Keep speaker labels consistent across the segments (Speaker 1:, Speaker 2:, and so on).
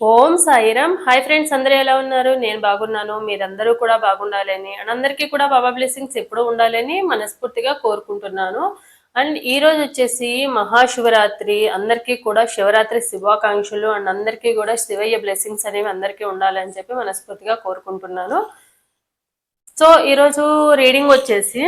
Speaker 1: ఓం Sairam. Hi friends అందరూ ఎలా ఉన్నారు? నేను బాగున్నాను. మీరందరూ కూడా బాగుండాలని అండ్ అందరికీ కూడా బాబా బ్లెస్సింగ్స్ ఎప్పుడూ ఉండాలని మనస్ఫూర్తిగా కోరుకుంటున్నాను. అండ్ ఈ రోజు వచ్చేసి మహాశివరాత్రి. అందరికీ కూడా శివరాత్రి శుభాకాంక్షలు అండ్ అందరికీ కూడా శివయ్య బ్లెస్సింగ్స్ అనేవి అందరికీ ఉండాలని చెప్పి మనస్ఫూర్తిగా కోరుకుంటున్నాను. సో ఈరోజు రీడింగ్ వచ్చేసి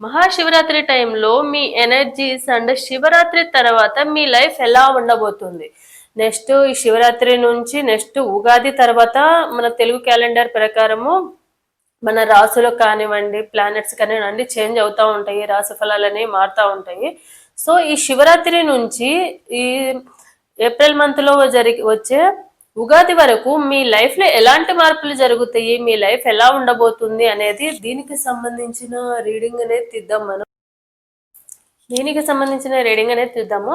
Speaker 1: మహాశివరాత్రి టైంలో మీ ఎనర్జీస్ అండ్ శివరాత్రి తర్వాత మీ లైఫ్ ఎలా ఉండబోతుంది? నెక్స్ట్ ఈ శివరాత్రి నుంచి నెక్స్ట్ ఉగాది తర్వాత మన తెలుగు క్యాలెండర్ ప్రకారము మన రాసులు కానివ్వండి ప్లానెట్స్ కానివ్వండి చేంజ్ అవుతూ ఉంటాయి రాశి ఫలాలు అనేవి మారుతూ ఉంటాయి. సో ఈ శివరాత్రి నుంచి ఈ ఏప్రిల్ మంత్లో జరిగి వచ్చే ఉగాది వరకు మీ లైఫ్లో ఎలాంటి మార్పులు జరుగుతాయి మీ లైఫ్ ఎలా ఉండబోతుంది అనేది దీనికి సంబంధించిన రీడింగ్ అనేది తీద్దాం మనం. దీనికి సంబంధించిన రీడింగ్ అనేది తీద్దాము.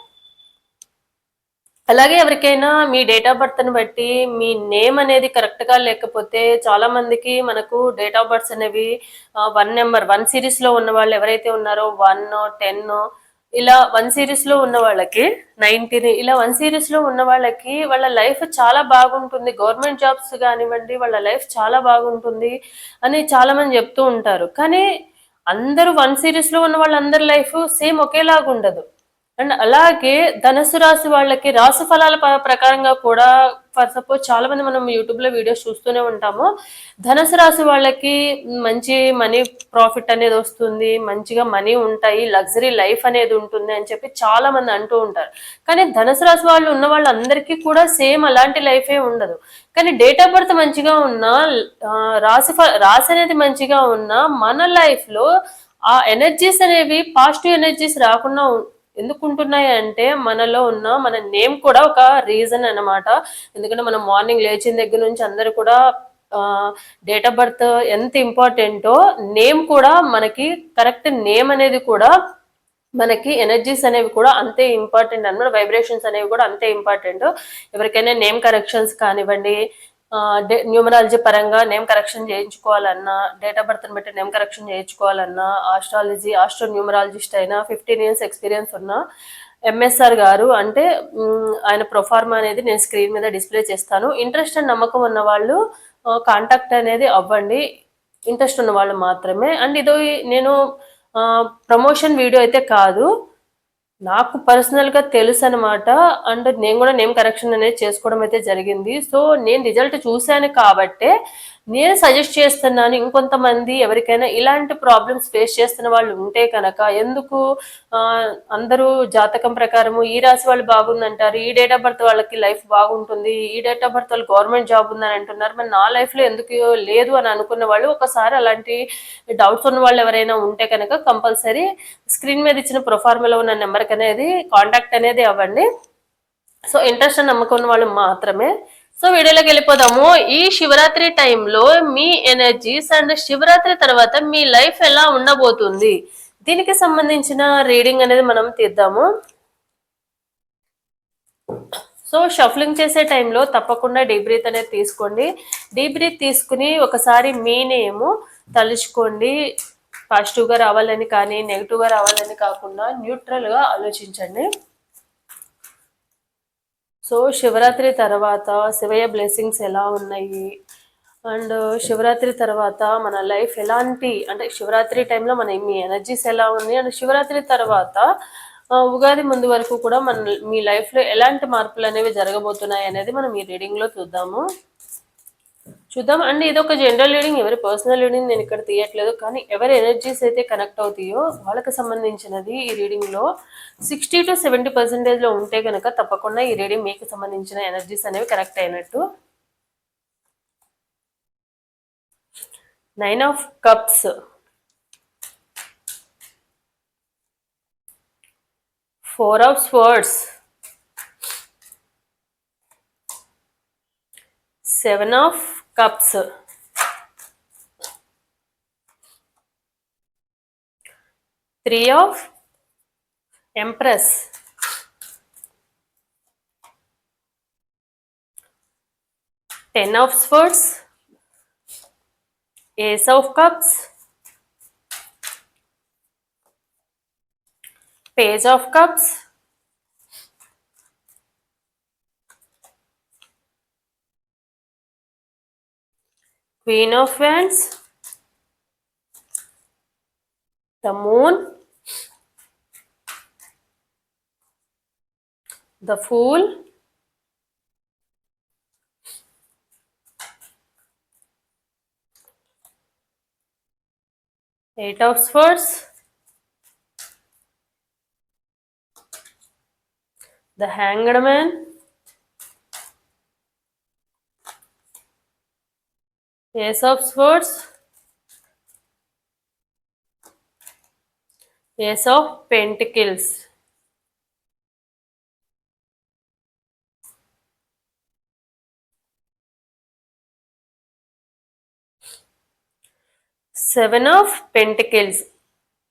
Speaker 1: అలాగే ఎవరికైనా మీ డేట్ ఆఫ్ బర్త్ని బట్టి మీ నేమ్ అనేది కరెక్ట్గా లేకపోతే చాలా మందికి మనకు డేట్ ఆఫ్ బర్త్స్ అనేవి వన్ నెంబర్ వన్ సిరీస్లో ఉన్న వాళ్ళు ఎవరైతే ఉన్నారో వన్ టెన్ ఇలా వన్ సిరీస్లో ఉన్న వాళ్ళకి నైన్టీన్ ఇలా వన్ సిరీస్లో ఉన్న వాళ్ళకి వాళ్ళ లైఫ్ చాలా బాగుంటుంది. గవర్నమెంట్ జాబ్స్ కానివ్వండి వాళ్ళ లైఫ్ చాలా బాగుంటుంది అని చాలామంది చెప్తూ ఉంటారు. కానీ అందరూ వన్ సిరీస్లో ఉన్న వాళ్ళందరి లైఫ్ సేమ్ ఒకేలాగా ఉండదు అండ్ అలాగే ధనుసు రాశి వాళ్ళకి రాశి ఫలాల ప- ప్రకారంగా కూడా ఫర్ సపోజ్ చాలా మంది మనం యూట్యూబ్లో వీడియోస్ చూస్తూనే ఉంటాము. ధనుసు రాశి వాళ్ళకి మంచి మనీ ప్రాఫిట్ అనేది వస్తుంది మంచిగా మనీ ఉంటాయి లగ్జరీ లైఫ్ అనేది ఉంటుంది అని చెప్పి చాలా మంది అంటూ ఉంటారు. కానీ ధనుసు రాశి వాళ్ళు ఉన్న వాళ్ళందరికీ కూడా సేమ్ అలాంటి లైఫే ఉండదు. కానీ డేట్ ఆఫ్ బర్త్ మంచిగా ఉన్నా రాశి ఫ- రాశి అనేది మంచిగా ఉన్నా మన లైఫ్లో ఆ ఎనర్జీస్ అనేవి పాజిటివ్ ఎనర్జీస్ రాకుండా ఎందుకుంటున్నాయి అంటే మనలో ఉన్న మన నేమ్ కూడా ఒక రీజన్ అన్నమాట. ఎందుకంటే మనం మార్నింగ్ లేచిన దగ్గర నుంచి అందరు కూడా డేట్ ఆఫ్ బర్త్ ఎంత ఇంపార్టెంటో నేమ్ కూడా మనకి కరెక్ట్ నేమ్ అనేది కూడా మనకి ఎనర్జీస్ అనేవి కూడా అంతే ఇంపార్టెంట్. అన్నమాట వైబ్రేషన్స్ అనేవి కూడా అంతే ఇంపార్టెంట్. ఎవరికైనా నేమ్ కరెక్షన్స్ కానివ్వండి న్యూమరాలజీ పరంగా నేమ్ కరెక్షన్ చేయించుకోవాలన్నా డేట్ ఆఫ్ బర్త్ని బట్టి నేమ్ కరెక్షన్ చేయించుకోవాలన్నా ఆస్ట్రాలజీ ఆస్ట్రో న్యూమరాలజిస్ట్ అయినా ఫిఫ్టీన్ ఇయర్స్ ఎక్స్పీరియన్స్ ఉన్న ఎంఎస్ఆర్ గారు అంటే ఆయన ప్రొఫార్మా అనేది నేను స్క్రీన్ మీద డిస్ప్లే చేస్తాను. ఇంట్రెస్ట్ అండ్ నమ్మకం ఉన్న వాళ్ళు కాంటాక్ట్ అనేది అవ్వండి. ఇంట్రెస్ట్ ఉన్న వాళ్ళు మాత్రమే. అండ్ ఇదో నేను ప్రమోషన్ వీడియో అయితే కాదు. నాకు పర్సనల్గా తెలుసు అనమాట అండ్ నేను కూడా నేమ్ కరెక్షన్ అనేది చేసుకోవడం అయితే జరిగింది. సో నేను రిజల్ట్ చూశాను కాబట్టే నేను సజెస్ట్ చేస్తున్నాను ఇంకొంతమంది ఎవరికైనా ఇలాంటి ప్రాబ్లమ్స్ ఫేస్ చేస్తున్న వాళ్ళు ఉంటే కనుక ఎందుకు అందరూ జాతకం ప్రకారము ఈ రాశి వాళ్ళు బాగుందంటారు ఈ డేట్ ఆఫ్ బర్త్ వాళ్ళకి లైఫ్ బాగుంటుంది ఈ డేట్ ఆఫ్ బర్త్ వాళ్ళు గవర్నమెంట్ జాబ్ ఉందని అంటున్నారు. మరి నా లైఫ్లో ఎందుకు లేదు అని అనుకున్న వాళ్ళు ఒకసారి అలాంటి డౌట్స్ ఉన్న వాళ్ళు ఎవరైనా ఉంటే కనుక కంపల్సరీ స్క్రీన్ మీద ఇచ్చిన ప్రొఫార్మలో ఉన్న నెంబర్కి అనేది కాంటాక్ట్ అనేది అవ్వండి. సో ఇంట్రెస్ట్ నమ్మకం ఉన్న వాళ్ళు మాత్రమే సో వీడియోలోకి వెళ్ళిపోదాము. ఈ శివరాత్రి టైంలో మీ ఎనర్జీస్ అండ్ శివరాత్రి తర్వాత మీ లైఫ్ ఎలా ఉండబోతుంది? దీనికి సంబంధించిన రీడింగ్ అనేది మనం తీద్దాము. సో షఫ్లింగ్ చేసే టైంలో తప్పకుండా డీప్ బ్రీత్ అనేది తీసుకోండి. డీప్ బ్రీత్ తీసుకుని ఒకసారి మీ నేము తలుచుకోండి. పాజిటివ్గా రావాలని కానీ నెగిటివ్గా రావాలని కాకుండా న్యూట్రల్గా ఆలోచించండి. సో శివరాత్రి తర్వాత శివయ్య బ్లెస్సింగ్స్ ఎలా ఉన్నాయి? అండ్ శివరాత్రి తర్వాత మన లైఫ్ ఎలాంటి అంటే శివరాత్రి టైంలో మన మీ ఎనర్జీస్ ఎలా ఉన్నాయి? అండ్ శివరాత్రి తర్వాత ఉగాది ముందు వరకు కూడా మన మీ లైఫ్లో ఎలాంటి మార్పులు అనేవి జరగబోతున్నాయి అనేది మనం ఈ రీడింగ్లో చూద్దాము. చూద్దాం. అండ్ ఇది ఒక జనరల్ రీడింగ్ ఎవరి పర్సనల్ రీడింగ్ నేను ఇక్కడ తీయట్లేదు. కానీ ఎవరి ఎనర్జీస్ అయితే కనెక్ట్ అవుతాయో వాళ్ళకి సంబంధించినది ఈ రీడింగ్లో సిక్స్టీ టు సెవెంటీ పర్సెంటేజ్లో ఉంటే కనుక తప్పకుండా ఈ రీడింగ్ మీకు సంబంధించిన ఎనర్జీస్ అనేవి కనెక్ట్ అయినట్టు. Nine of cups four of swords seven of cups three of empress ten of swords ace of cups page of cups Queen of Wands, the Moon, the Fool, Eight of Swords, the Hanged Man, Ace of Swords, Ace of Pentacles. Seven of Pentacles.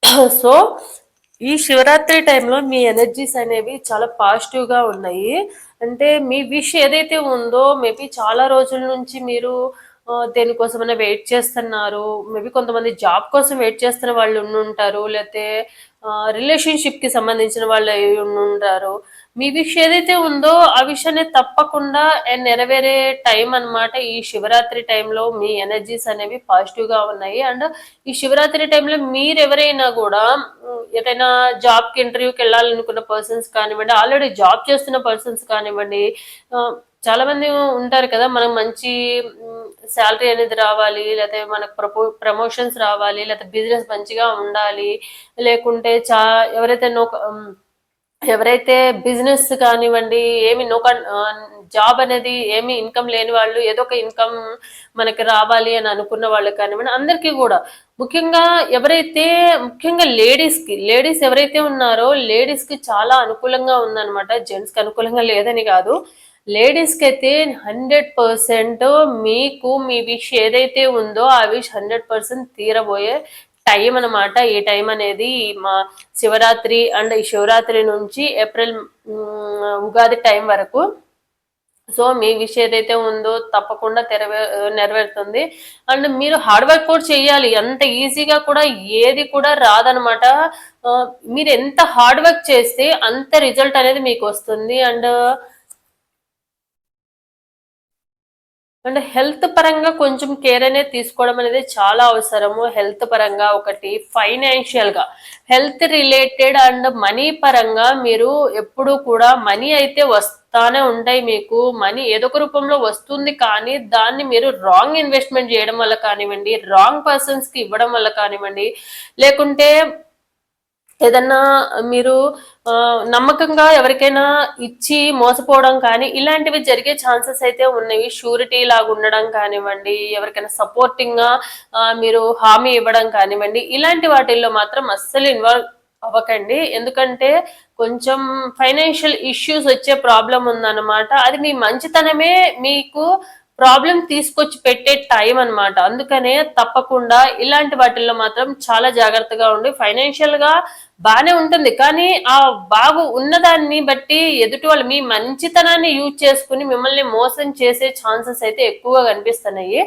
Speaker 1: So ఈ శివరాత్రి టైంలో మీ energies అనేవి చాలా పాజిటివ్గా ఉన్నాయి అంటే మీ wish ఏదైతే ఉందో maybe చాలా రోజుల నుంచి మీరు దేనికోసమైనా వెయిట్ చేస్తున్నారు? మేబీ కొంతమంది జాబ్ కోసం వెయిట్ చేస్తున్న వాళ్ళు ఉండి ఉంటారు లేకపోతే రిలేషన్షిప్కి సంబంధించిన వాళ్ళు ఉంటారు మీ విష్ ఏదైతే ఉందో ఆ విషయాన్ని తప్పకుండా నెరవేరే టైం అన్నమాట. ఈ శివరాత్రి టైంలో మీ ఎనర్జీస్ అనేవి పాజిటివ్గా ఉన్నాయి. అండ్ ఈ శివరాత్రి టైంలో మీరు ఎవరైనా కూడా ఉమ్, ఏదైనా జాబ్కి ఇంటర్వ్యూకి వెళ్ళాలనుకున్న పర్సన్స్ కానివ్వండి ఆల్రెడీ జాబ్ చేస్తున్న పర్సన్స్ కానివ్వండి చాలా మంది ఉంటారు కదా మనం మంచి శాలరీ అనేది రావాలి లేకపోతే మనకు ప్రపో ప్రమోషన్స్ రావాలి లేకపోతే బిజినెస్ మంచిగా ఉండాలి లేకుంటే చా ఎవరైతే నో ఎవరైతే బిజినెస్ కానివ్వండి ఏమి నో జాబ్ అనేది ఏమి ఇన్కమ్ లేని వాళ్ళు ఏదో ఒక ఇన్కమ్ మనకి రావాలి అని అనుకున్న వాళ్ళు కానివ్వండి అందరికీ కూడా. ముఖ్యంగా ఎవరైతే ముఖ్యంగా లేడీస్కి లేడీస్ ఎవరైతే ఉన్నారో లేడీస్కి చాలా అనుకూలంగా ఉందన్నమాట జెంట్స్కి అనుకూలంగా లేదని కాదు. లేడీస్కి అయితే హండ్రెడ్ పర్సెంట్ మీకు మీ విష్ ఏదైతే ఉందో ఆ విష్ హండ్రెడ్ పర్సెంట్ తీరబోయే టైం అన్నమాట. ఈ టైం అనేది ఈ మా శివరాత్రి అండ్ ఈ శివరాత్రి నుంచి ఏప్రిల్ ఉగాది టైం వరకు. సో మీ విష్ ఏదైతే ఉందో తప్పకుండా తెరవే నెరవేరుతుంది. అండ్ మీరు హార్డ్ వర్క్ కూడా చేయాలి. అంత ఈజీగా కూడా ఏది కూడా రాదనమాట మీరు ఎంత హార్డ్ వర్క్ చేస్తే అంత రిజల్ట్ అనేది మీకు వస్తుంది. అండ్ అండ్ హెల్త్ పరంగా కొంచెం కేర్ అనేది తీసుకోవడం అనేది చాలా అవసరము. హెల్త్ పరంగా ఒకటి ఫైనాన్షియల్గా హెల్త్ రిలేటెడ్ అండ్ మనీ పరంగా మీరు ఎప్పుడు కూడా మనీ అయితే వస్తానే ఉంటాయి మీకు. మనీ ఏదో ఒక రూపంలో వస్తుంది కానీ దాన్ని మీరు రాంగ్ ఇన్వెస్ట్మెంట్ చేయడం వల్ల కానివ్వండి రాంగ్ పర్సన్స్కి ఇవ్వడం వల్ల కానివ్వండి లేకుంటే ఏదన్నా మీరు నమ్మకంగా ఎవరికైనా ఇచ్చి మోసపోవడం కానీ ఇలాంటివి జరిగే ఛాన్సెస్ అయితే ఉన్నాయి షూరిటీ లాగా ఉండడం కానివ్వండి ఎవరికైనా సపోర్టింగ్గా మీరు హామీ ఇవ్వడం కానివ్వండి ఇలాంటి వాటిల్లో మాత్రం అస్సలు ఇన్వాల్వ్ అవ్వకండి. ఎందుకంటే కొంచెం ఫైనాన్షియల్ ఇష్యూస్ వచ్చే ప్రాబ్లం ఉందన్నమాట. అది మీ మంచితనమే మీకు ప్రాబ్లం తీసుకొచ్చి పెట్టే టైం అన్నమాట. అందుకనే తప్పకుండా ఇలాంటి వాటిల్లో మాత్రం చాలా జాగ్రత్తగా ఉండి ఫైనాన్షియల్గా బాగానే ఉంటుంది. కానీ ఆ బాగు ఉన్నదాన్ని బట్టి ఎదుటి వాళ్ళు మీ మంచితనాన్ని యూజ్ చేసుకుని మిమ్మల్ని మోసం చేసే ఛాన్సెస్ అయితే ఎక్కువగా కనిపిస్తున్నాయి.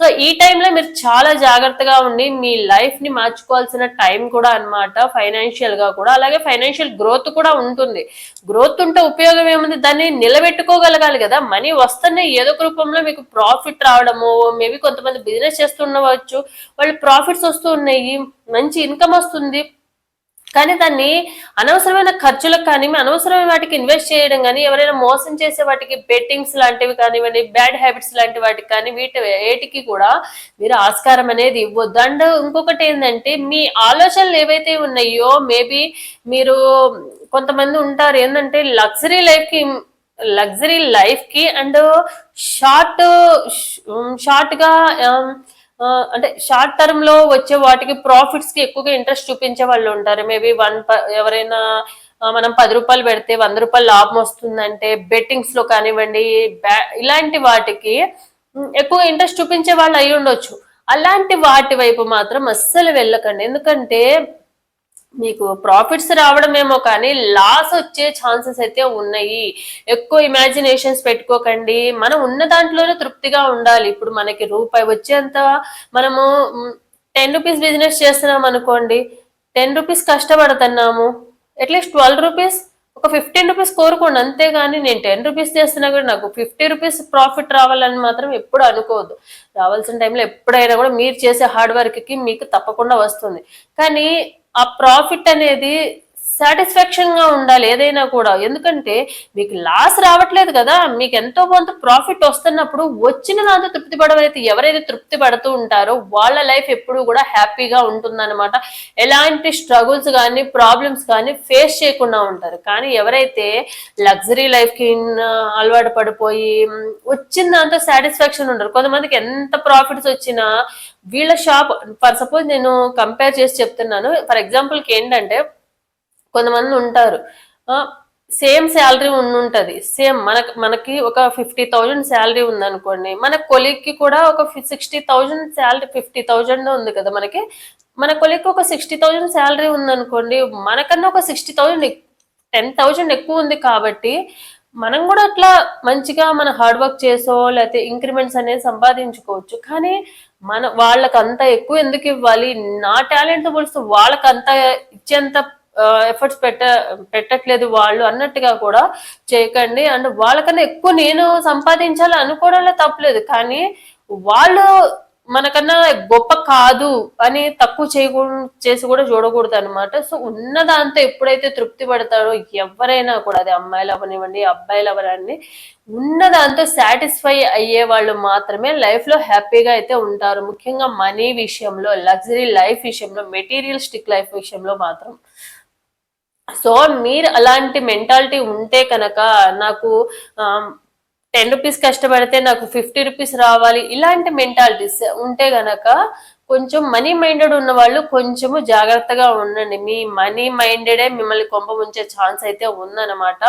Speaker 1: సో ఈ టైంలో మీరు చాలా జాగ్రత్తగా ఉండి మీ లైఫ్ని మార్చుకోవాల్సిన టైం కూడా అన్నమాట. ఫైనాన్షియల్గా కూడా. అలాగే ఫైనాన్షియల్ గ్రోత్ కూడా ఉంటుంది. గ్రోత్ ఉంటే ఉపయోగం ఏముంది? దాన్ని నిలబెట్టుకోగలగాలి కదా. మనీ వస్తున్నాయి ఏదో ఒక రూపంలో మీకు ప్రాఫిట్ రావడము మేబీ కొంతమంది బిజినెస్ చేస్తుండవచ్చు వాళ్ళు ప్రాఫిట్స్ వస్తూ ఉన్నాయి. మంచి ఇన్కమ్ వస్తుంది. కానీ దాన్ని అనవసరమైన ఖర్చులకు కానీ అనవసరమైన వాటికి ఇన్వెస్ట్ చేయడం కానీ ఎవరైనా మోసం చేసే వాటికి బెట్టింగ్స్ లాంటివి కానివ్వండి బ్యాడ్ హ్యాబిట్స్ లాంటి వాటికి కానీ వీటి ఏటికి కూడా మీరు ఆస్కారం అనేది ఇవ్వద్దు. అండ్ ఇంకొకటి ఏంటంటే మీ ఆలోచనలు ఏవైతే ఉన్నాయో మేబీ మీరు కొంతమంది ఉంటారు. ఏంటంటే లగ్జరీ లైఫ్కి లగ్జరీ లైఫ్కి అండ్ షార్ట్ షార్ట్గా అంటే షార్ట్ టర్మ్లో వచ్చే వాటికి ప్రాఫిట్స్కి ఎక్కువగా ఇంట్రెస్ట్ చూపించే వాళ్ళు ఉంటారు. మేబీ వన్ ఎవరైనా మనం పది రూపాయలు పెడితే వంద రూపాయలు లాభం వస్తుందంటే బెట్టింగ్స్లో కానివ్వండి బ్యా- ఇలాంటి వాటికి ఎక్కువ ఇంట్రెస్ట్ చూపించే వాళ్ళు అయి ఉండొచ్చు. అలాంటి వాటి వైపు మాత్రం అస్సలు వెళ్ళకండి. ఎందుకంటే మీకు ప్రాఫిట్స్ రావడమేమో కానీ లాస్ వచ్చే ఛాన్సెస్ అయితే ఉన్నాయి. ఎక్కువ ఇమాజినేషన్స్ పెట్టుకోకండి. మనం ఉన్న దాంట్లోనే తృప్తిగా ఉండాలి. ఇప్పుడు మనకి రూపాయి వచ్చేంత మనము టెన్ రూపీస్ బిజినెస్ చేస్తున్నాం అనుకోండి. టెన్ రూపీస్ కష్టపడుతున్నాము. అట్లీస్ట్ ట్వెల్వ్ రూపీస్ ఒక ఫిఫ్టీన్ రూపీస్ కోరుకోండి. అంతేగాని నేను టెన్ రూపీస్ చేస్తున్నా కూడా నాకు ఫిఫ్టీ రూపీస్ ప్రాఫిట్ రావాలని మాత్రం ఎప్పుడు అనుకోవద్దు. రావాల్సిన టైంలో ఎప్పుడైనా కూడా మీరు చేసే హార్డ్ వర్క్కి మీకు తప్పకుండా వస్తుంది. కానీ ఆ ప్రాఫిట్ అనేది సాటిస్ఫాక్షన్గా ఉండాలి ఏదైనా కూడా. ఎందుకంటే మీకు లాస్ రావట్లేదు కదా మీకు ఎంతో కొంత ప్రాఫిట్ వస్తున్నప్పుడు వచ్చిన దాంతో తృప్తి పడవైతే ఎవరైతే తృప్తి పడుతూ ఉంటారో వాళ్ళ లైఫ్ ఎప్పుడు కూడా హ్యాపీగా ఉంటుందన్నమాట. ఎలాంటి స్ట్రగుల్స్ కానీ ప్రాబ్లమ్స్ కానీ ఫేస్ చేయకుండా ఉంటారు. కానీ ఎవరైతే లగ్జరీ లైఫ్కి అలవాటు పడిపోయి వచ్చిన దాంతో సాటిస్ఫాక్షన్ ఉండరు కొంతమందికి ఎంత ప్రాఫిట్స్ వచ్చినా వీళ్ళ షాప్ ఫర్ సపోజ్ నేను కంపేర్ చేసి చెప్తున్నాను. ఫర్ ఎగ్జాంపుల్కి ఏంటంటే కొంతమంది ఉంటారు. Same salary ఉండుంటుంది. సేమ్ మనకి మనకి ఒక ఫిఫ్టీ థౌజండ్ శాలరీ ఉందనుకోండి. మన కొలీగ్కి కూడా ఒక sixty thousand salary fifty thousand ఉంది కదా మనకి. మన కొలీగ్కి ఒక సిక్స్టీ థౌజండ్ శాలరీ ఉందనుకోండి మనకన్నా ఒక సిక్స్టీ థౌజండ్ టెన్ థౌజండ్ ఎక్కువ ఉంది కాబట్టి మనం కూడా అట్లా మంచిగా మన హార్డ్ వర్క్ చేసో లేకపోతే ఇంక్రిమెంట్స్ అనేది సంపాదించుకోవచ్చు. కానీ మన వాళ్ళకి అంత ఎక్కువ ఎందుకు ఇవ్వాలి? నా టాలెంట్ పోలిస్తే వాళ్ళకి అంత ఇచ్చేంత ఎఫర్ట్స్ పెట్ట పెట్టట్లేదు వాళ్ళు అన్నట్టుగా కూడా చేయకండి. అండ్ వాళ్ళకన్నా ఎక్కువ నేను సంపాదించాలి అనుకోవడంలో తప్పలేదు కానీ వాళ్ళు మనకన్నా గొప్ప కాదు అని తక్కువ చేయకూ చేసి కూడా చూడకూడదు అనమాట సో ఉన్న దాంతో ఎప్పుడైతే తృప్తి పడతారో ఎవరైనా కూడా అది అమ్మాయిలు అవనివ్వండి అబ్బాయిలు అవనండి ఉన్న దాంతో సాటిస్ఫై అయ్యే వాళ్ళు మాత్రమే లైఫ్లో హ్యాపీగా అయితే ఉంటారు. ముఖ్యంగా మనీ విషయంలో లగ్జరీ లైఫ్ విషయంలో మెటీరియలిస్టిక్ లైఫ్ విషయంలో మాత్రం. సో మీరు అలాంటి మెంటాలిటీ ఉంటే కనుక నాకు టెన్ రూపీస్ కష్టపడితే నాకు ఫిఫ్టీ రూపీస్ రావాలి. ఇలాంటి మెంటాలిటీస్ ఉంటే గనక కొంచెం మనీ మైండెడ్ ఉన్న వాళ్ళు కొంచెము జాగ్రత్తగా ఉండండి. మీ మనీ మైండెడే మిమ్మల్ని కొంప ఉంచే ఛాన్స్ అయితే ఉందన్నమాట.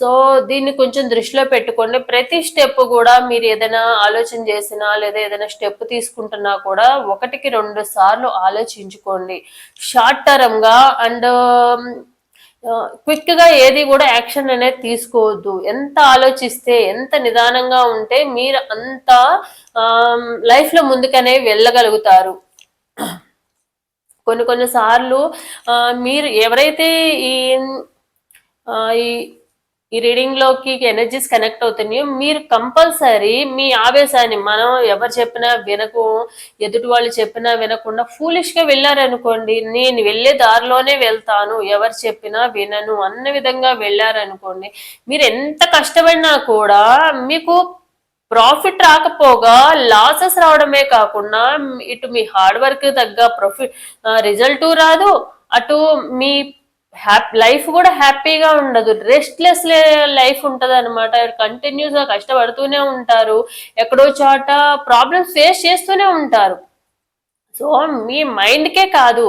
Speaker 1: సో దీన్ని కొంచెం దృష్టిలో పెట్టుకోండి. ప్రతి స్టెప్ కూడా మీరు ఏదైనా ఆలోచన చేసినా లేదా ఏదైనా స్టెప్ తీసుకుంటున్నా కూడా ఒకటికి రెండు సార్లు ఆలోచించుకోండి. షార్ట్ టర్మ్గా అండ్ క్విక్గా ఏది కూడా యాక్షన్ అనేది తీసుకోవద్దు. ఎంత ఆలోచిస్తే ఎంత నిదానంగా ఉంటే మీరు అంత లైఫ్లో ముందుకనే వెళ్ళగలుగుతారు. కొన్ని కొన్ని సార్లు మీరు ఎవరైతే ఈ ఈ రీడింగ్లోకి రీడింగ్లోకి ఎనర్జీస్ కనెక్ట్ అవుతున్నాయో. మీరు కంపల్సరీ మీ ఆవేశాన్ని మనం ఎవరు చెప్పినా వినకు ఎదుటి వాళ్ళు చెప్పినా వినకుండా ఫూలిష్గా వెళ్ళారనుకోండి నేను వెళ్ళే దారిలోనే వెళ్తాను. ఎవరు చెప్పినా వినను అన్న విధంగా వెళ్ళారనుకోండి మీరు ఎంత కష్టపడినా కూడా మీకు ప్రాఫిట్ రాకపోగా లాసెస్ రావడమే కాకుండా ఇటు మీ హార్డ్ వర్క్ తగ్గ ప్రాఫిట్ రిజల్ట్ రాదు. అటు మీ హ్యాపీ లైఫ్ కూడా హ్యాపీగా ఉండదు. రెస్ట్లెస్ లైఫ్ ఉంటది అనమాట కంటిన్యూస్గా కష్టపడుతూనే ఉంటారు. ఎక్కడో చోట ప్రాబ్లమ్స్ ఫేస్ చేస్తూనే ఉంటారు. సో మీ మైండ్కే కాదు.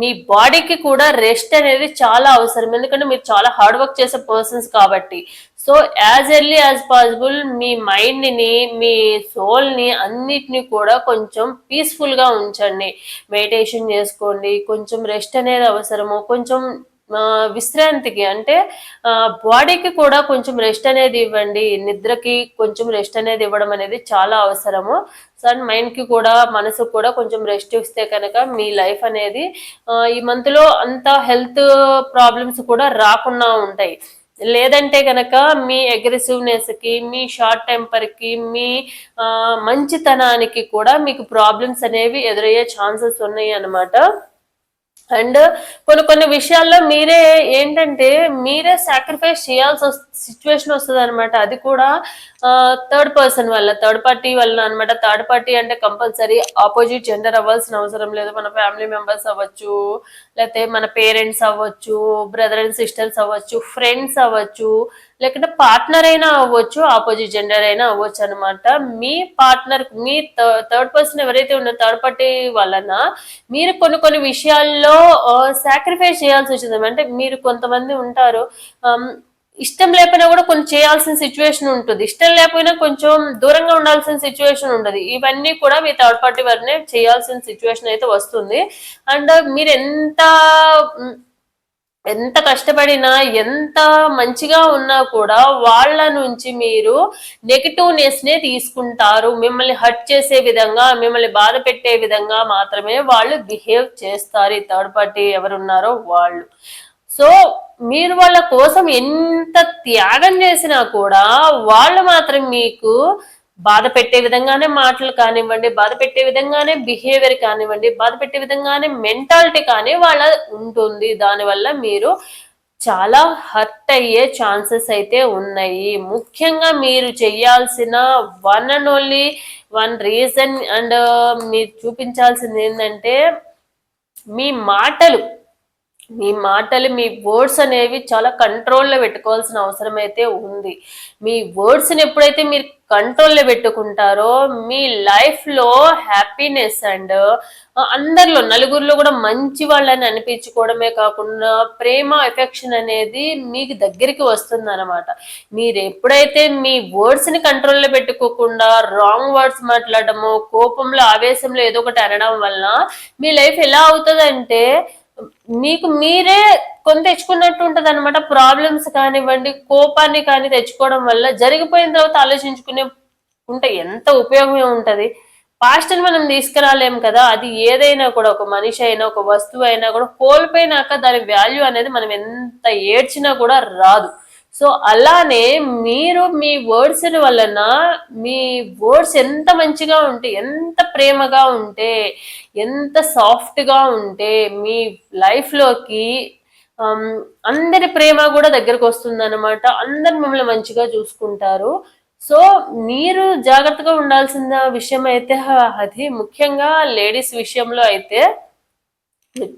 Speaker 1: మీ బాడీకి కూడా రెస్ట్ అనేది చాలా అవసరం. ఎందుకంటే మీరు చాలా హార్డ్ వర్క్ చేసే పర్సన్స్ కాబట్టి. So as early as possible మీ మైండ్ని మీ సోల్ని అన్నిటిని కూడా కొంచెం పీస్ఫుల్గా ఉంచండి. మెడిటేషన్ చేసుకోండి. కొంచెం రెస్ట్ అనేది అవసరము. కొంచెం విశ్రాంతికి అంటే బాడీకి కూడా కొంచెం రెస్ట్ అనేది ఇవ్వండి. నిద్రకి కొంచెం రెస్ట్ అనేది ఇవ్వడం అనేది చాలా అవసరము. సో అండ్ మైండ్కి కూడా మనసుకు కూడా కొంచెం రెస్ట్ ఇస్తే కనుక మీ లైఫ్ అనేది ఈ మంత్లో అంత హెల్త్ ప్రాబ్లమ్స్ కూడా రాకుండా ఉంటాయి. లేదంటే కనుక మీ అగ్రెసివ్నెస్కి మీ షార్ట్ టెంపర్కి మీ మంచితనానికి కూడా మీకు ప్రాబ్లమ్స్ అనేవి ఎదురయ్యే ఛాన్సెస్ ఉన్నాయి అన్నమాట. అండ్ కొన్ని కొన్ని విషయాల్లో మీరే ఏంటంటే మీరే సాక్రిఫైస్ చేయాల్సి సిచ్యువేషన్ వస్తుంది అనమాట అది కూడా థర్డ్ పర్సన్ వల్ల థర్డ్ పార్టీ వల్ల అనమాట థర్డ్ పార్టీ అంటే కంపల్సరీ ఆపోజిట్ జెండర్ అవ్వాల్సిన అవసరం లేదు. మన ఫ్యామిలీ మెంబర్స్ అవ్వచ్చు లేకపోతే మన పేరెంట్స్ అవ్వచ్చు బ్రదర్ అండ్ సిస్టర్స్ అవ్వచ్చు ఫ్రెండ్స్ అవ్వచ్చు లేకుంటే పార్ట్నర్ అయినా అవ్వచ్చు ఆపోజిట్ జెండర్ అయినా అవ్వచ్చు అనమాట మీ పార్ట్నర్ మీ థర్డ్ పర్సన్ ఎవరైతే ఉన్నారో థర్డ్ పార్టీ వలన మీరు కొన్ని కొన్ని విషయాల్లో సాక్రిఫైస్ చేయాల్సి వచ్చింది. అంటే మీరు కొంతమంది ఉంటారు ఇష్టం లేకపోయినా కూడా కొంచెం చేయాల్సిన సిచ్యువేషన్ ఉంటుంది. ఇష్టం లేకపోయినా కొంచెం దూరంగా ఉండాల్సిన సిచ్యువేషన్ ఉంటుంది ఇవన్నీ కూడా మీ థర్డ్ పార్టీ వారినే చేయాల్సిన సిచ్యువేషన్ అయితే వస్తుంది. అండ్ మీరు ఎంత ఎంత కష్టపడినా ఎంత మంచిగా ఉన్నా కూడా వాళ్ళ నుంచి మీరు నెగిటివ్నెస్ నే తీసుకుంటారు. మిమ్మల్ని హర్ట్ చేసే విధంగా మిమ్మల్ని బాధ పెట్టే విధంగా మాత్రమే వాళ్ళు బిహేవ్ చేస్తారు. ఈ థర్డ్ పార్టీ ఎవరున్నారో వాళ్ళు. సో మీరు వాళ్ళ కోసం ఎంత త్యాగం చేసినా కూడా వాళ్ళు మాత్రం మీకు బాధ పెట్టే విధంగానే మాటలు కానివ్వండి బాధ పెట్టే విధంగానే బిహేవియర్ కానివ్వండి బాధ పెట్టే విధంగానే మెంటాలిటీ కానీ వాళ్ళ ఉంటుంది. దానివల్ల మీరు చాలా హర్ట్ అయ్యే ఛాన్సెస్ అయితే ఉన్నాయి. ముఖ్యంగా మీరు చేయాల్సిన one and only one reason and మీరు చూపించాల్సింది ఏంటంటే మీ మాటలు మీ మాటలు మీ వర్డ్స్ అనేవి చాలా కంట్రోల్లో పెట్టుకోవాల్సిన అవసరం అయితే ఉంది. మీ వర్డ్స్ని ఎప్పుడైతే మీరు కంట్రోల్లో పెట్టుకుంటారో మీ లైఫ్లో హ్యాపీనెస్ అండ్ అందరిలో నలుగురిలో కూడా మంచి వాళ్ళని అనిపించుకోవడమే కాకుండా ప్రేమ ఎఫెక్షన్ అనేది మీకు దగ్గరికి వస్తుంది అనమాట మీరు ఎప్పుడైతే మీ వర్డ్స్ని కంట్రోల్లో పెట్టుకోకుండా రాంగ్ వర్డ్స్ మాట్లాడటము కోపంలో ఆవేశంలో ఏదో ఒకటి అనడం వల్ల మీ లైఫ్ ఎలా అవుతుందంటే మీకు మీరే కొంత తెచ్చుకున్నట్టు ఉంటది అనమాట ప్రాబ్లమ్స్ కానివ్వండి కోపాన్ని కానీ తెచ్చుకోవడం వల్ల జరిగిపోయిన తర్వాత ఆలోచించుకునే ఉంటే ఎంత ఉపయోగమే ఉంటది. పాస్ట్ని మనం తీసుకురాలేం కదా అది ఏదైనా కూడా ఒక మనిషి అయినా ఒక వస్తువు అయినా కూడా కోల్పోయినాక దాని వాల్యూ అనేది మనం ఎంత ఏడ్చినా కూడా రాదు. సో అలానే మీరు మీ వర్డ్స్ వలన మీ వర్డ్స్ ఎంత మంచిగా ఉంటే ఎంత ప్రేమగా ఉంటే ఎంత సాఫ్ట్గా ఉంటే మీ లైఫ్లోకి um, అందరి ప్రేమ కూడా దగ్గరకు వస్తుందన్నమాట. అందరు మిమ్మల్ని మంచిగా చూసుకుంటారు. సో మీరు జాగ్రత్తగా ఉండాల్సిన విషయం అయితే అది ముఖ్యంగా లేడీస్ విషయంలో అయితే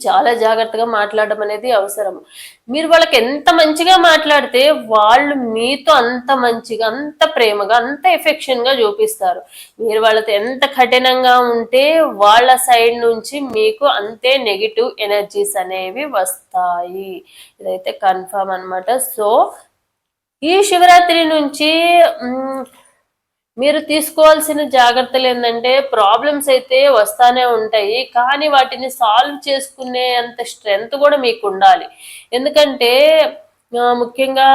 Speaker 1: చాలా జాగ్రత్తగా మాట్లాడడం అనేది అవసరం. మీరు వాళ్ళకి ఎంత మంచిగా మాట్లాడితే వాళ్ళు మీతో అంత మంచిగా అంత ప్రేమగా అంత ఎఫెక్షన్గా చూపిస్తారు. మీరు వాళ్ళతో ఎంత కఠినంగా ఉంటే వాళ్ళ సైడ్ నుంచి మీకు అంతే నెగిటివ్ ఎనర్జీస్ అనేవి వస్తాయి. ఇదైతే కన్ఫర్మ్ అనమాట సో ఈ శివరాత్రి నుంచి మీరు తీసుకోవాల్సిన జాగ్రత్తలు ఏంటంటే ప్రాబ్లమ్స్ అయితే వస్తానే ఉంటాయి కానీ వాటిని సాల్వ్ చేసుకునే అంత స్ట్రెంగ్త్ కూడా మీకు ఉండాలి. ఎందుకంటే ముఖ్యంగా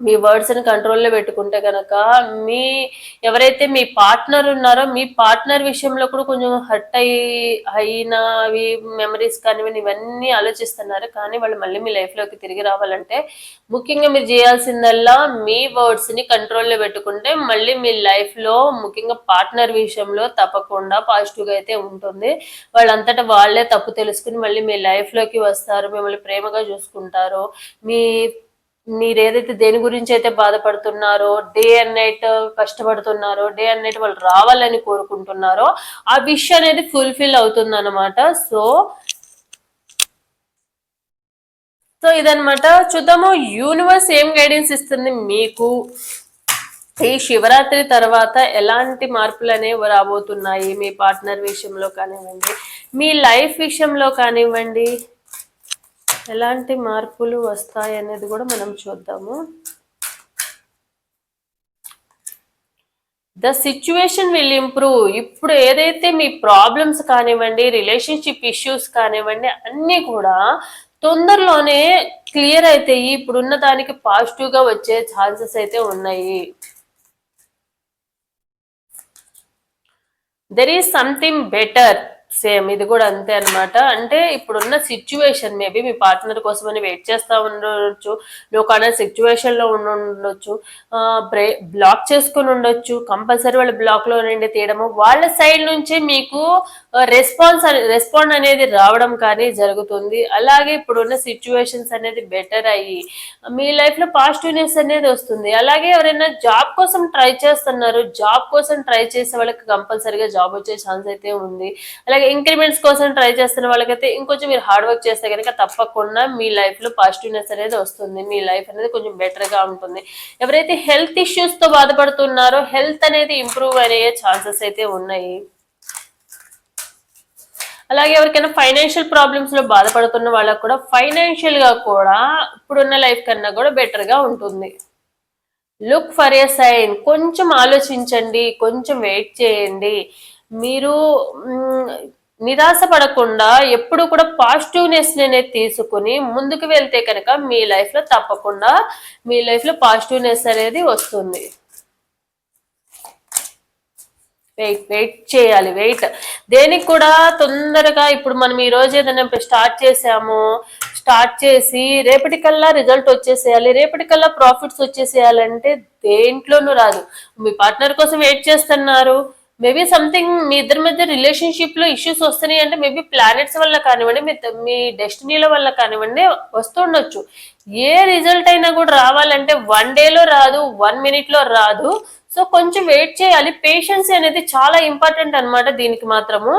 Speaker 1: మీ వర్డ్స్ని కంట్రోల్లో పెట్టుకుంటే కనుక మీ ఎవరైతే మీ పార్ట్నర్ ఉన్నారో మీ పార్ట్నర్ విషయంలో కూడా కొంచెం హర్ట్ అయి అయినవి మెమరీస్ కానివ్వండి ఇవన్నీ ఆలోచిస్తున్నారు. కానీ వాళ్ళు మళ్ళీ మీ లైఫ్లోకి తిరిగి రావాలంటే ముఖ్యంగా మీరు చేయాల్సిందల్లా మీ వర్డ్స్ని కంట్రోల్లో పెట్టుకుంటే మళ్ళీ మీ లైఫ్లో ముఖ్యంగా పార్ట్నర్ విషయంలో తప్పకుండా పాజిటివ్గా అయితే ఉంటుంది. వాళ్ళంతటా వాళ్ళే తప్పు తెలుసుకుని మళ్ళీ మీ లైఫ్లోకి వస్తారు. మిమ్మల్ని ప్రేమగా చూసుకుంటారు. మీ మీరు ఏదైతే దేని గురించి అయితే బాధపడుతున్నారో డే అండ్ నైట్ కష్టపడుతున్నారో డే అండ్ నైట్ వాళ్ళు రావాలని కోరుకుంటున్నారో ఆ విష్ అనేది ఫుల్ఫిల్ అవుతుంది అనమాట సో సో ఇదనమాట చూద్దాము యూనివర్స్ ఏం గైడెన్స్ ఇస్తుంది మీకు? ఈ శివరాత్రి తర్వాత ఎలాంటి మార్పులు అనేవి రాబోతున్నాయి? మీ పార్ట్నర్ విషయంలో కానివ్వండి మీ లైఫ్ విషయంలో కానివ్వండి ఎలాంటి మార్పులు వస్తాయి అనేది కూడా మనం చూద్దాము. The situation will improve. ఇప్పుడు ఏదైతే మీ ప్రాబ్లమ్స్ కానివ్వండి రిలేషన్షిప్ ఇష్యూస్ కానివ్వండి అన్నీ కూడా తొందరలోనే క్లియర్ అవుతాయి ఇప్పుడున్న దానికి పాజిటివ్గా వచ్చే ఛాన్సెస్ అయితే ఉన్నాయి. There is something better same ఇది కూడా అంతే అన్నమాట. అంటే ఇప్పుడున్న సిచ్యువేషన్ మేబీ మీ పార్ట్నర్ కోసమని వెయిట్ చేస్తూ ఉండొచ్చు నువ్వు కానీ సిచ్యువేషన్లో ఉండి ఉండొచ్చు బ్రే బ్లాక్ చేసుకుని ఉండొచ్చు కంపల్సరీ వాళ్ళ బ్లాక్లో నుండి తీయడము వాళ్ళ సైడ్ నుంచి మీకు రెస్పాన్స్ రెస్పాండ్ అనేది రావడం కానీ జరుగుతుంది. అలాగే ఇప్పుడున్న సిచ్యువేషన్స్ అనేది బెటర్ అయ్యి మీ లైఫ్లో పాజిటివ్నెస్ అనేది వస్తుంది. అలాగే ఎవరైనా జాబ్ కోసం ట్రై చేస్తున్నారు జాబ్ కోసం ట్రై చేసే వాళ్ళకి కంపల్సరీగా జాబ్ వచ్చే ఛాన్స్ అయితే ఉంది. అలాగే ఇంక్రిమెంట్స్ కోసం ట్రై చేస్తున్న వాళ్ళకైతే ఇంకొంచెం మీరు హార్డ్ వర్క్ చేస్తే కనుక తప్పకుండా మీ లైఫ్లో పాజిటివ్నెస్ అనేది వస్తుంది. మీ లైఫ్ అనేది కొంచెం బెటర్గా ఉంటుంది. ఎవరైతే హెల్త్ ఇష్యూస్తో బాధపడుతున్నారో హెల్త్ అనేది ఇంప్రూవ్ అయ్యే ఛాన్సెస్ అయితే ఉన్నాయి. అలాగే ఎవరికైనా ఫైనాన్షియల్ ప్రాబ్లమ్స్లో బాధపడుతున్న వాళ్ళకు కూడా ఫైనాన్షియల్గా కూడా ఇప్పుడున్న లైఫ్ కన్నా కూడా బెటర్గా ఉంటుంది. లుక్ ఫర్ ఎ సైన్ కొంచెం ఆలోచించండి. కొంచెం వెయిట్ చేయండి. మీరు నిరాశ పడకుండా ఎప్పుడు కూడా పాజిటివ్నెస్ అనేది తీసుకుని ముందుకు వెళ్తే కనుక మీ లైఫ్లో తప్పకుండా మీ లైఫ్లో పాజిటివ్నెస్ అనేది వస్తుంది. వెయిట్ వెయిట్ చేయాలి వెయిట్. దేనికి కూడా తొందరగా ఇప్పుడు మనం ఈ రోజు ఏదైనా స్టార్ట్ చేసాము స్టార్ట్ చేసి రేపటికల్లా రిజల్ట్ వచ్చేసేయాలి రేపటికల్లా ప్రాఫిట్స్ వచ్చేసేయాలంటే దేంట్లోనూ రాదు. మీ పార్ట్నర్ కోసం వెయిట్ చేస్తున్నారు. మేబీ సంథింగ్ మీ ఇద్దరి మధ్య రిలేషన్షిప్లో ఇష్యూస్ వస్తున్నాయి అంటే మేబీ ప్లానెట్స్ వల్ల కానివ్వండి మీ మీ డెస్టినీల వల్ల కానివ్వండి వస్తుండొచ్చు ఏ రిజల్ట్ అయినా కూడా రావాలంటే వన్ డేలో రాదు వన్ మినిట్లో రాదు. సో కొంచెం వెయిట్ చేయాలి. పేషెన్స్ అనేది చాలా ఇంపార్టెంట్ అనమాట దీనికి మాత్రము.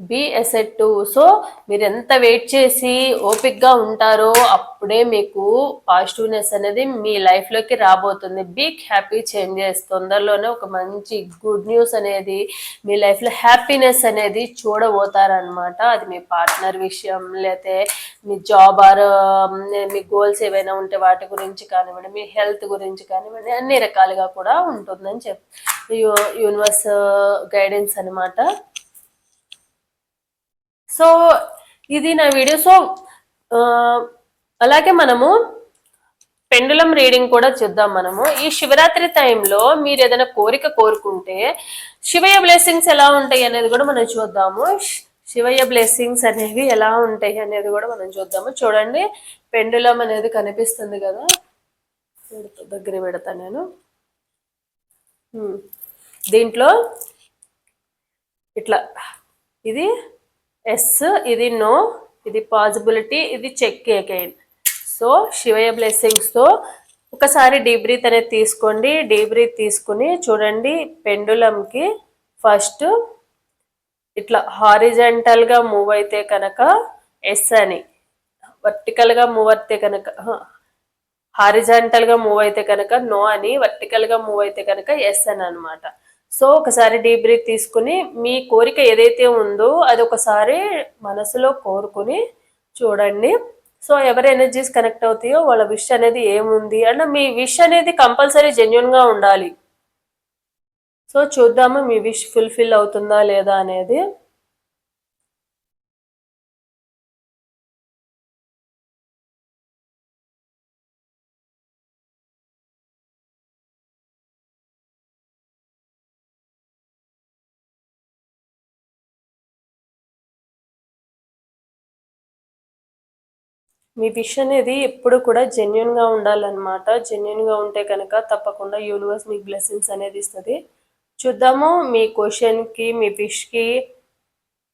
Speaker 1: బి ఎసెట్ టు సో మీరు ఎంత వెయిట్ చేసి ఓపిక్గా ఉంటారో అప్పుడే మీకు పాజిటివ్నెస్ అనేది మీ లైఫ్లోకి రాబోతుంది. బిగ్ హ్యాపీ చేంజెస్ తొందరలోనే ఒక మంచి గుడ్ న్యూస్ అనేది మీ లైఫ్లో హ్యాపీనెస్ అనేది చూడబోతారనమాట అది మీ పార్ట్నర్ విషయం లేతే మీ జాబ్ ఆర్ um, మీ గోల్స్ ఏవైనా ఉంటే వాటి గురించి కానివ్వండి మీ హెల్త్ గురించి కానివ్వండి అన్ని రకాలుగా కూడా ఉంటుందని చెప్ యూనివర్స్ గైడెన్స్ అనమాట సో ఇది నా వీడియో. సో అలాగే మనము పెండులం రీడింగ్ కూడా చూద్దాం మనము. ఈ శివరాత్రి టైంలో మీరు ఏదైనా కోరిక కోరుకుంటే శివయ్య బ్లెస్సింగ్స్ ఎలా ఉంటాయి అనేది కూడా మనం చూద్దాము. శివయ్య బ్లెస్సింగ్స్ అనేవి ఎలా ఉంటాయి అనేది కూడా మనం చూద్దాము. చూడండి పెండులం అనేది కనిపిస్తుంది కదా. పెడతా- దగ్గర పెడతా నేను. దీంట్లో ఇట్లా ఇది ఎస్ ఇది నో ఇది పాసిబిలిటీ ఇది చెక్ అగైన్ సో శివయ్య బ్లెస్సింగ్స్తో ఒకసారి డీబ్రీత్ అనేది తీసుకోండి. డీబ్రీత్ తీసుకుని చూడండి పెండులంకి ఫస్ట్ ఇట్లా హారిజెంటల్గా మూవ్ అయితే కనుక ఎస్ అని. వర్టికల్గా మూవ్ అయితే కనుక హారిజాంటల్గా మూవ్ అయితే కనుక నో అని వర్టికల్గా మూవ్ అయితే కనుక ఎస్ అని అనమాట సో ఒకసారి డీప్ బ్రీత్ తీసుకుని మీ కోరిక ఏదైతే ఉందో అది ఒకసారి మనసులో కోరుకుని చూడండి. సో ఎవరి ఎనర్జీస్ కనెక్ట్ అవుతాయో వాళ్ళ విష్ అనేది ఏముంది అండ్ మీ విష్ అనేది కంపల్సరీ జెన్యున్గా ఉండాలి. సో చూద్దాము మీ విష్ ఫుల్ఫిల్ అవుతుందా లేదా అనేది. మీ విష్ అనేది ఎప్పుడు కూడా జెన్యున్గా ఉండాలన్నమాట. జెన్యున్గా ఉంటే కనుక తప్పకుండా యూనివర్స్ మీకు బ్లెస్సింగ్స్ అనేది ఇస్తుంది. చూద్దాము మీ క్వశ్చన్కి మీ విష్కి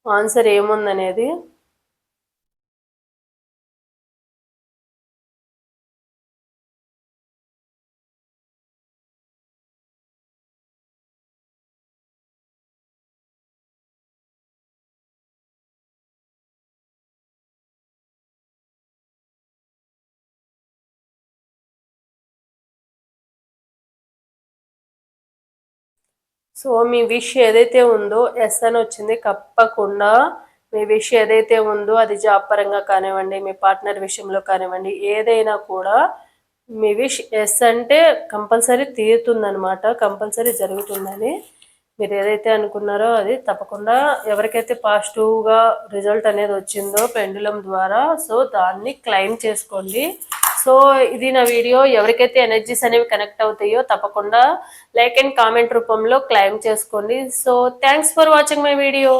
Speaker 1: ఆన్సర్ ఏముందనేది. సో మీ విష్ ఏదైతే ఉందో ఎస్ అని వచ్చింది తప్పకుండా మీ విష్ ఏదైతే ఉందో అది జాబ్ పరంగా కానివ్వండి మీ పార్ట్నర్ విషయంలో కానివ్వండి ఏదైనా కూడా మీ విష్ ఎస్ అంటే కంపల్సరీ తీరుతుందనమాట కంపల్సరీ జరుగుతుందని మీరు ఏదైతే అనుకున్నారో అది తప్పకుండా ఎవరికైతే పాజిటివ్గా రిజల్ట్ అనేది వచ్చిందో పెండులం ద్వారా సో దాన్ని క్లైమ్ చేసుకోండి. సో ఇది నా వీడియో. ఎవరికైతే ఎనర్జీస్ అనేవి కనెక్ట్ అవుతాయో తప్పకుండా లైక్ అండ్ కామెంట్ రూపంలో క్లైమ్ చేసుకోండి. So thanks for watching my video